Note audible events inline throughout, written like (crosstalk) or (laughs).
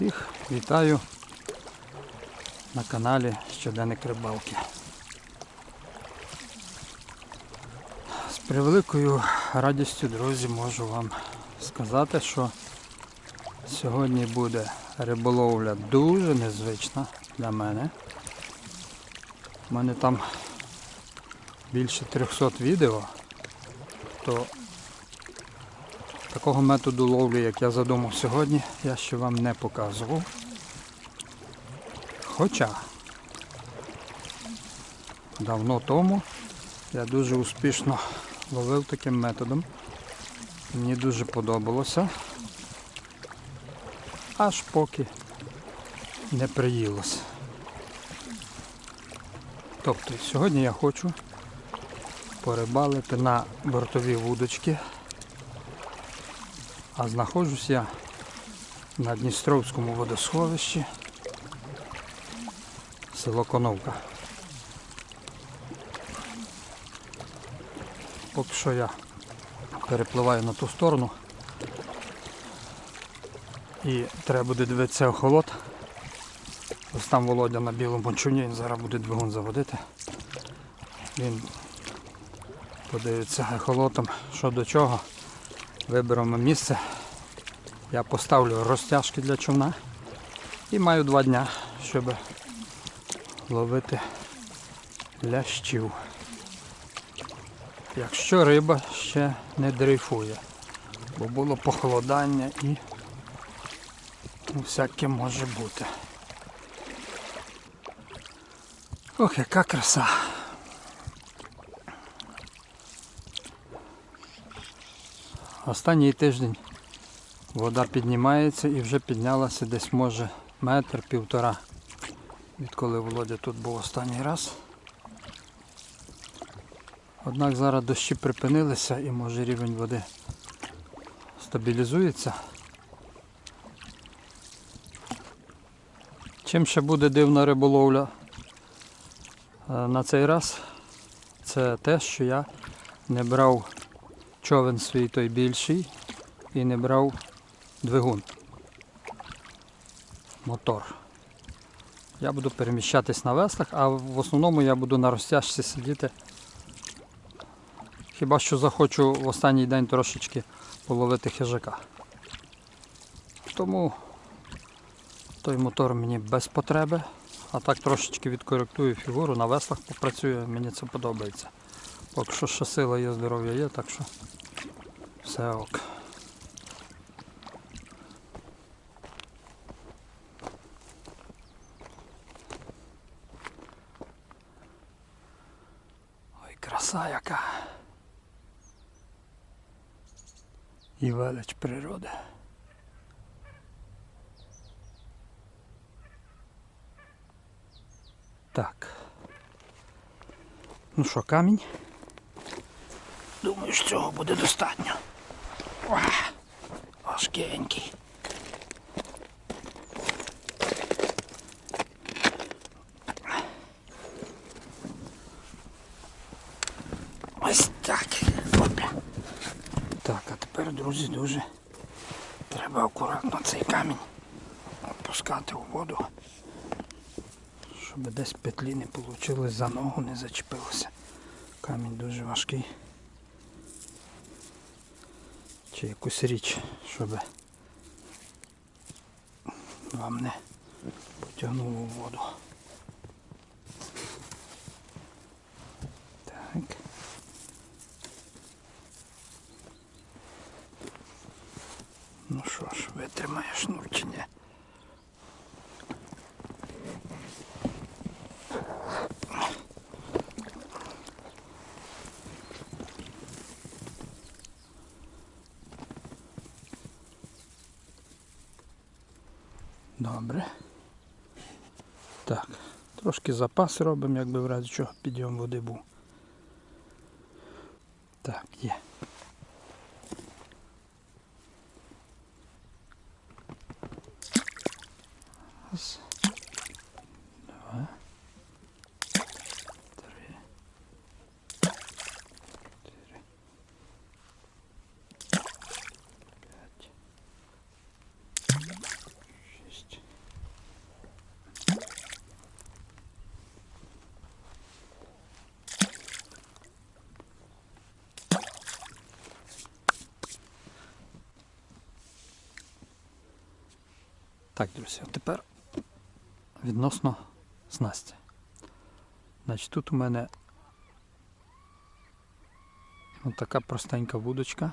Всіх вітаю на каналі Щоденник Рибалки. З превеликою радістю, друзі, можу вам сказати, що сьогодні буде риболовля дуже незвична для мене. У мене там більше 300 відео, то такого методу ловлі, як я задумав сьогодні, я ще вам не показував. Хоча давно тому я дуже успішно ловив таким методом. Мені дуже подобалося. Аж поки не приїлося. Тобто сьогодні я хочу порибалити на бортові вудочки. А знаходжусь я на Дністровському водосховищі село Коновка. Поки що я перепливаю на ту сторону і треба буде дивитися охолот. Ось там Володя на білому чуні, він зараз буде двигун заводити. Він подивиться ехолотом, що до чого. Виберемо місце. Я поставлю розтяжки для човна і маю два дня, щоб ловити лящів. Якщо риба ще не дрейфує, бо було похолодання і всяке може бути. Ох, яка краса! Останній тиждень вода піднімається і вже піднялася десь може метр півтора. Відколи Володя тут був останній раз. Однак зараз дощі припинилися і може рівень води стабілізується. Чим ще буде дивна риболовля е, на цей раз, це те, що я не брав човен свій той більший і не брав двигун. Мотор. Я буду переміщатись на веслах, а в основному я буду на розтяжці сидіти. Хіба що захочу в останній день трошечки половити хижака. Тому той мотор мені без потреби, а так трошечки відкоректую фігуру, на веслах попрацюю, мені це подобається. Поки що ще сила є, здоров'я є, так що все ок. Ой, краса яка. І велич природи. Так. Ну що, камінь? Думаю, що цього буде достатньо. Важкенький. Ось так. Опля. Так, а тепер, друзі, дуже треба акуратно цей камінь опускати у воду, щоб десь петлі не вийшло, за ногу не зачепилося. Камінь дуже важкий. Чи якусь річ, щоб вам не потягнуло в воду. Так. Ну що ж, витримає шнур чи? Добре. Так, трошки запас робимо, якби в разі чого підйом води був. Так, є. Раз. Два. Три. Чотири. П'ять. Шість. Так, друзі, тепер відносно снасті. Значить, тут у мене ось така простенька вудочка.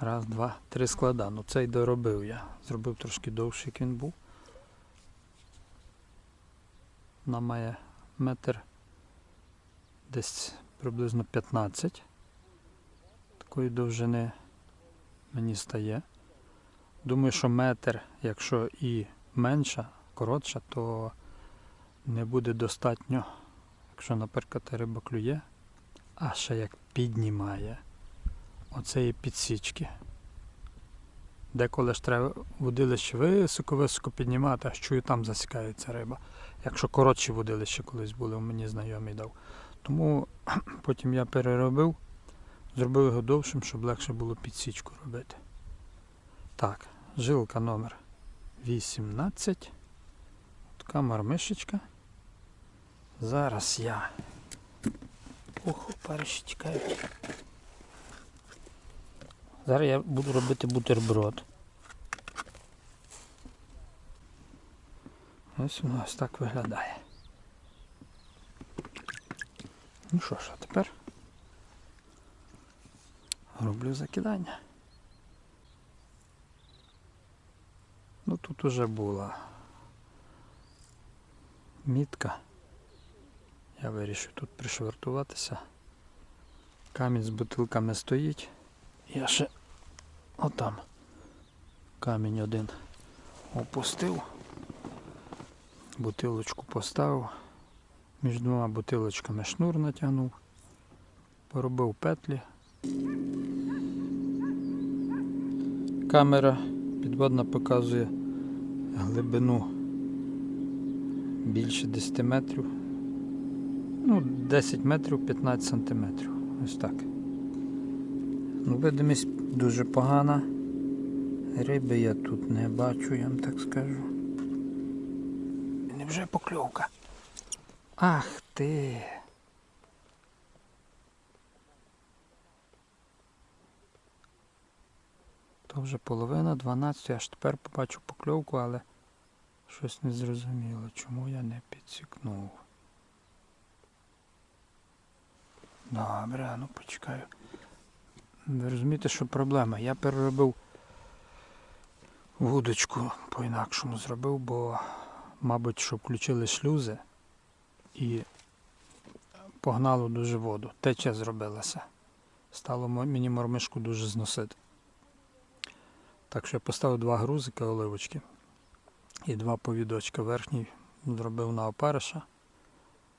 Раз, два, три склада. Ну цей доробив я. Зробив трошки довший, як він був. Вона має метр десь приблизно 15. Такої довжини мені стає. Думаю, що метр, якщо і менша, коротша, то не буде достатньо, якщо, наприклад, риба клює, а ще як піднімає оцеї підсічки. Деколи ж треба водилище високо-високо піднімати, аж чую, там засікається риба. Якщо коротші водилища колись були, мені знайомий дав. Тому (clears throat) потім я переробив, зробив його довшим, щоб легше було підсічку робити. Так, жилка номер 18. Така мармишечка. Зараз я. Ох, париші тікають. Зараз я буду робити бутерброд. Ось воно ось так виглядає. Ну що ж, а тепер роблю закидання. Ну тут уже була мітка. Я вирішив тут пришвартуватися. Камінь з бутилками стоїть. Я ще отам камінь один опустив. Бутилочку поставив. Між двома бутилочками шнур натягнув. Поробив петлі. Камера підводна показує глибину більше 10 метрів. Ну, 10 метрів 15 сантиметрів. Ось так. Ну, видимість дуже погана. Риби я тут не бачу, я вам так скажу. Невже покльовка? Ах ти. То вже половина 12, аж тепер побачу покльовку, але щось не зрозуміло, чому я не підсікнув. Добре, ну почекаю. Ви розумієте, що проблема? Я переробив вудочку по-інакшому зробив, бо, мабуть, що включили шлюзи і погнало дуже воду. Теча зробилася. Стало мені мормишку дуже зносити. Так що я поставив два грузика оливочки і два повідочка. Верхній зробив на опариша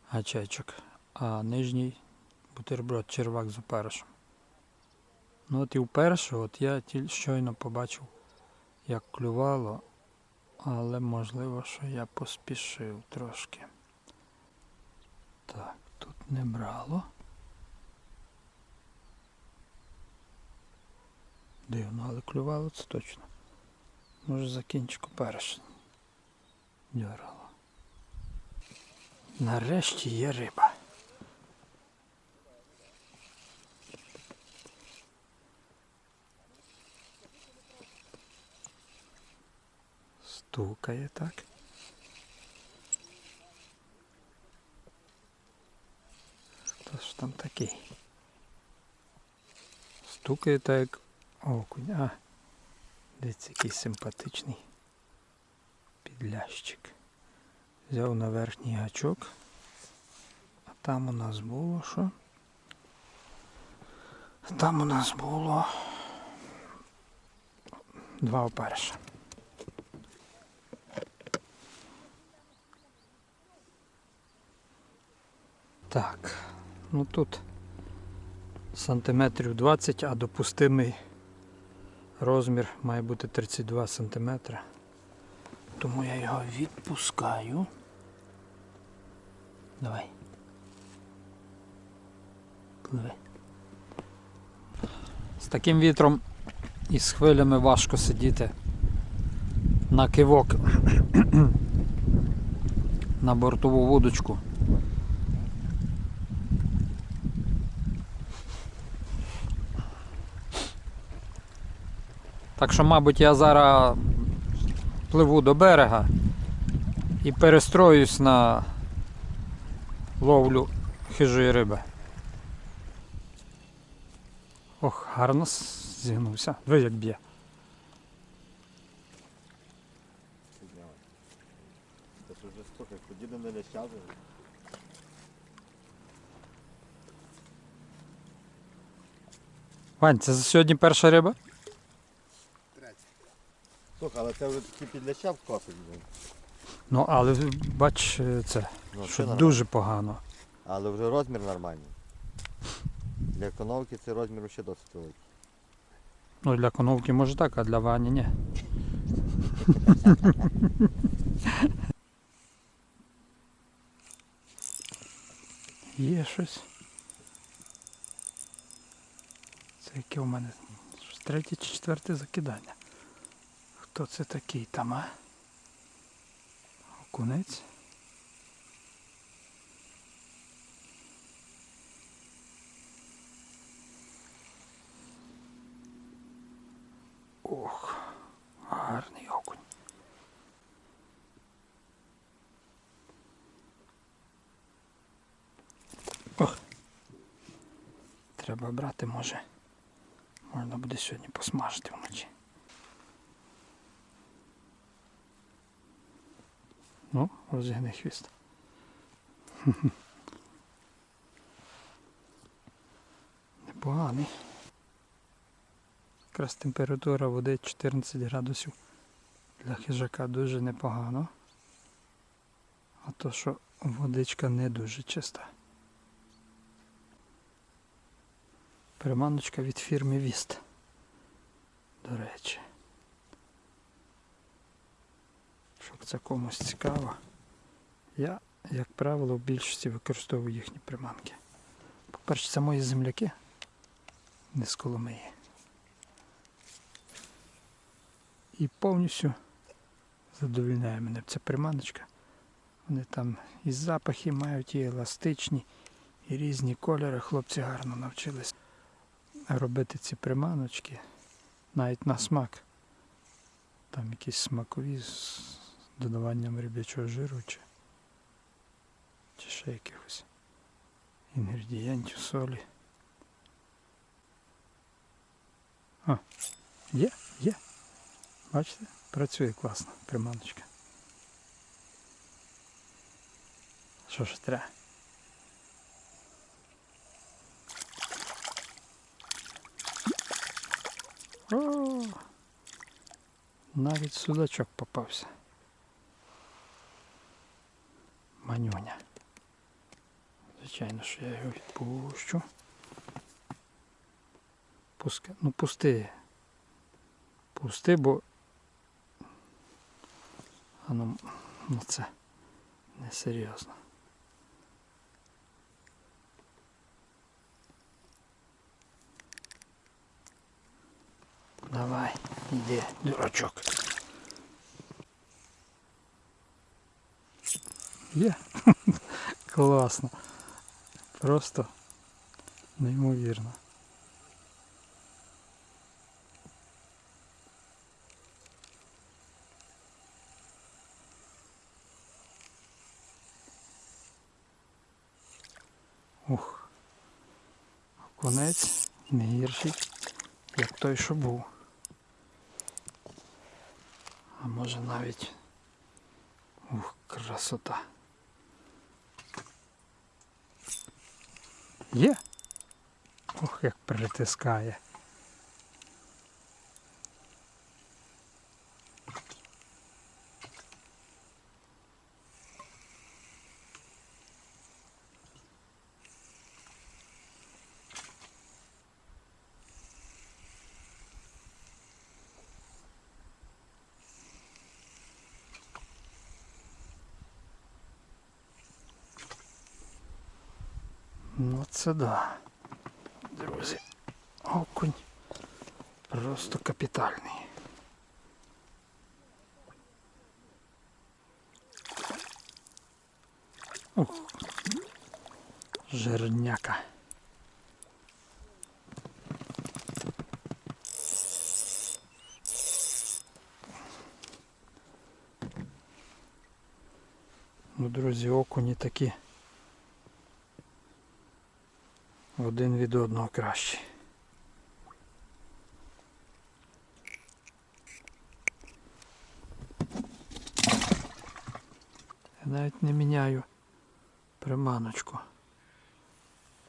гачечок, а нижній бутерброд червак з опаришем. Ну от і вперше от я тільки щойно побачив, як клювало, але можливо, що я поспішив трошки. Так, тут не брало. Дивно, але клювало це точно. Може за кінчик опариш. Дьорало. Нарешті є риба. Стукає так. Хто ж там такий? Стукає так окунь. А, дивіться, який симпатичний підлящик. Взяв на верхній гачок. А там у нас було що? Там у нас було два опариша. Так, ну тут сантиметрів 20, а допустимий розмір має бути 32 сантиметри. Тому я його відпускаю. Давай. Пливи. З таким вітром і з хвилями важко сидіти на кивок (clears throat) на бортову вудочку. Так що, мабуть, я зараз пливу до берега і перестроюсь на ловлю хижої риби. Ох, гарно зігнувся. Ви як б'є. Вань, це за сьогодні перша риба? Слухай, але це вже такі підлящав косить. Ну, але бач, е, це, Ну, що це дуже погано. Але вже розмір нормальний. Для економки цей розмір ще досить великий. Ну, для коновки може так, а для Вані ні. (laughs) Є щось. Це яке у мене третє чи четверте закидання. Хто це такий там, а? Окунець. Ох, гарний окунь. Ох. Треба брати, може. Можна буде сьогодні посмажити вночі. Ну, розігни хвіст. (laughs) Непоганий. Якраз температура води 14 градусів. Для хижака дуже непогано. А то, що водичка не дуже чиста. Приманочка від фірми Віст. До речі. Щоб це комусь цікаво. Я, як правило, в більшості використовую їхні приманки. По-перше, це мої земляки. Не з Коломиї. І повністю задовільняє мене ця приманочка. Вони там і запахи мають, і еластичні, і різні кольори. Хлопці гарно навчились робити ці приманочки навіть на смак. Там якісь смакові додаванням риб'ячого жиру чи, чи ще якихось інгредієнтів солі. О, є, є. Бачите, працює класно приманочка. Що ж треба? О, навіть судачок попався. Манюня. Звичайно, що я його відпущу. Пуска... Ну пусти. Пусти, бо а ну, ну це несерйозно. Давай, іди, дурачок. Є. (laughs) Класно. Просто неймовірно. Ух. Конець не гірший, як той, що був. А може навіть. Ух, красота. Є? Ох, як притискає. Ну це да. Друзі, окунь просто капітальний. Ух. Жирняка. Ну, друзі, окуні такі. Один від одного кращий. Я навіть не міняю приманочку.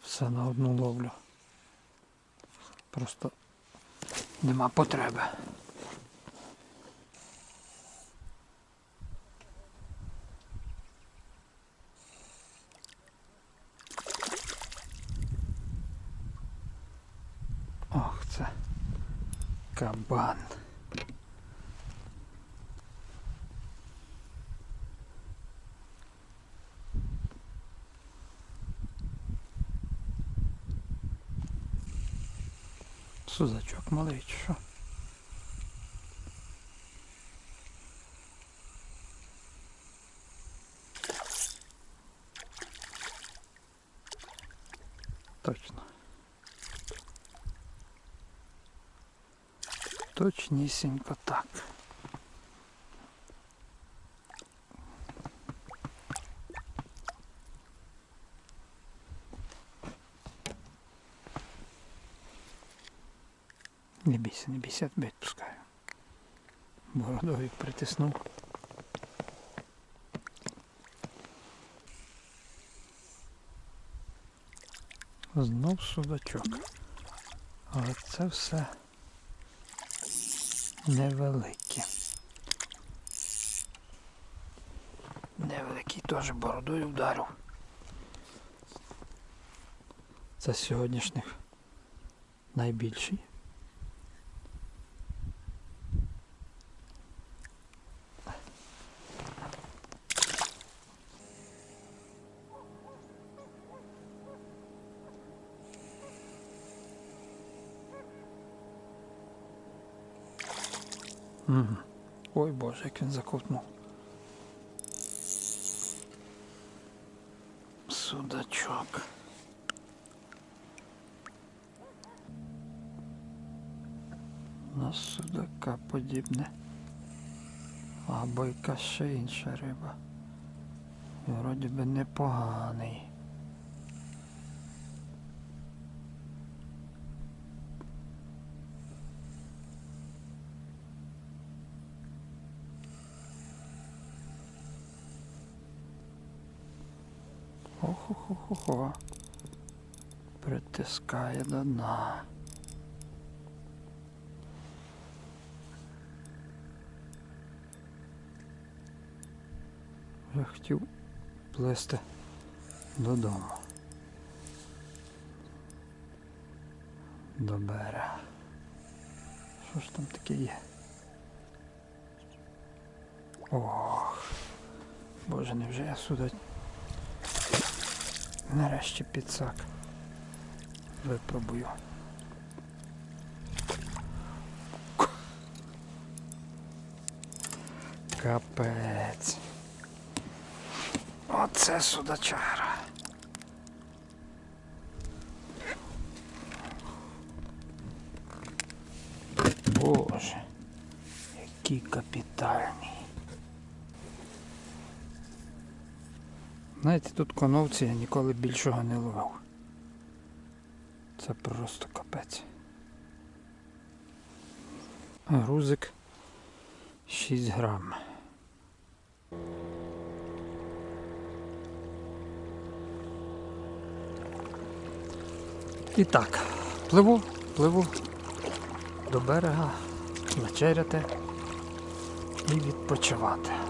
Все на одну ловлю. Просто нема потреби. Ох, це кабан. Сузачок малий, чи що? Точно. Точнісінько так. Не бійся, не бійся, тебе відпускаю. Бородою притиснув. Знов судачок. Але це все невеликі. Невеликий теж бородою вдарив. Це з сьогоднішніх найбільший. Боже, як він заковтнув. Судачок. На судака подібне. Або яка ще інша риба. Вроді би непоганий. Охо-хо-хо-хо. Притискає до дна. Вже хотів плисти додому. До берега. Що ж там таке є? Ох. Боже, невже я сюди Нарешті підсак. Випробую. Капець. Оце судачара. Боже, який капітальний. Знаєте, тут коновці я ніколи більшого не ловив. Це просто капець. Грузик 6 грам. І так, пливу, пливу до берега, вечеряти і відпочивати.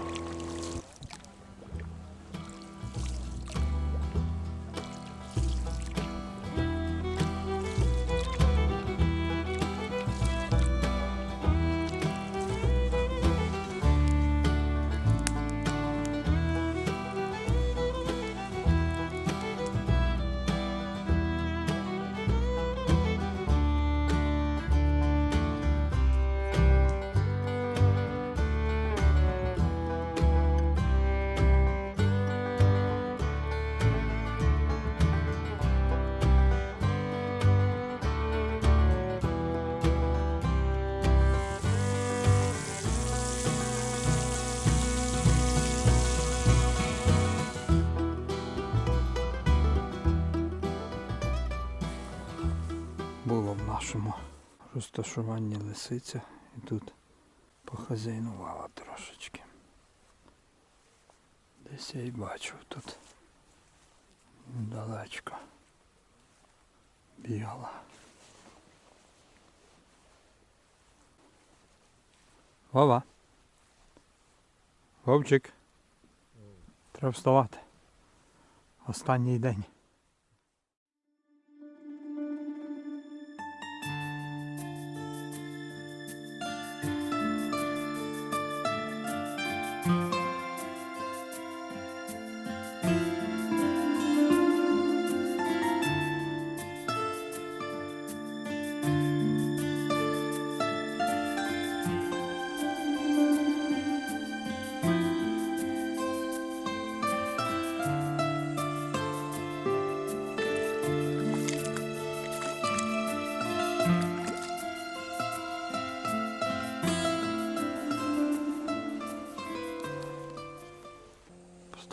Розташуванні лисиця і тут похазяйнувала трошечки. Десь я і бачив тут недалечко бігала. Вова. Вовчик. Треба вставати. Останній день.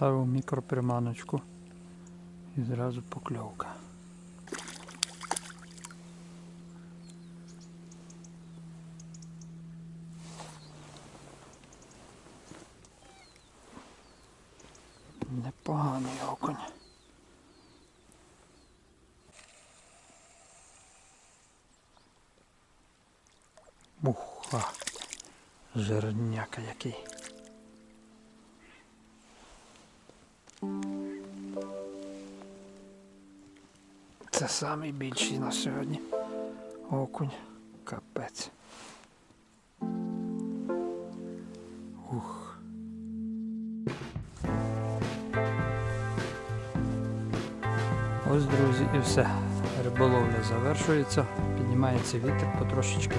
Поставив мікроприманочку і зразу покльовка. Це самий більший на сьогодні. Окунь. Капець. Ух. Ось, друзі, і все. Риболовля завершується. Піднімається вітер потрошечки.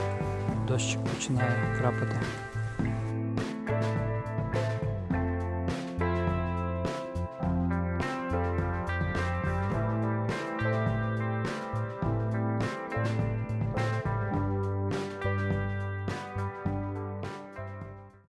Дощик починає крапати.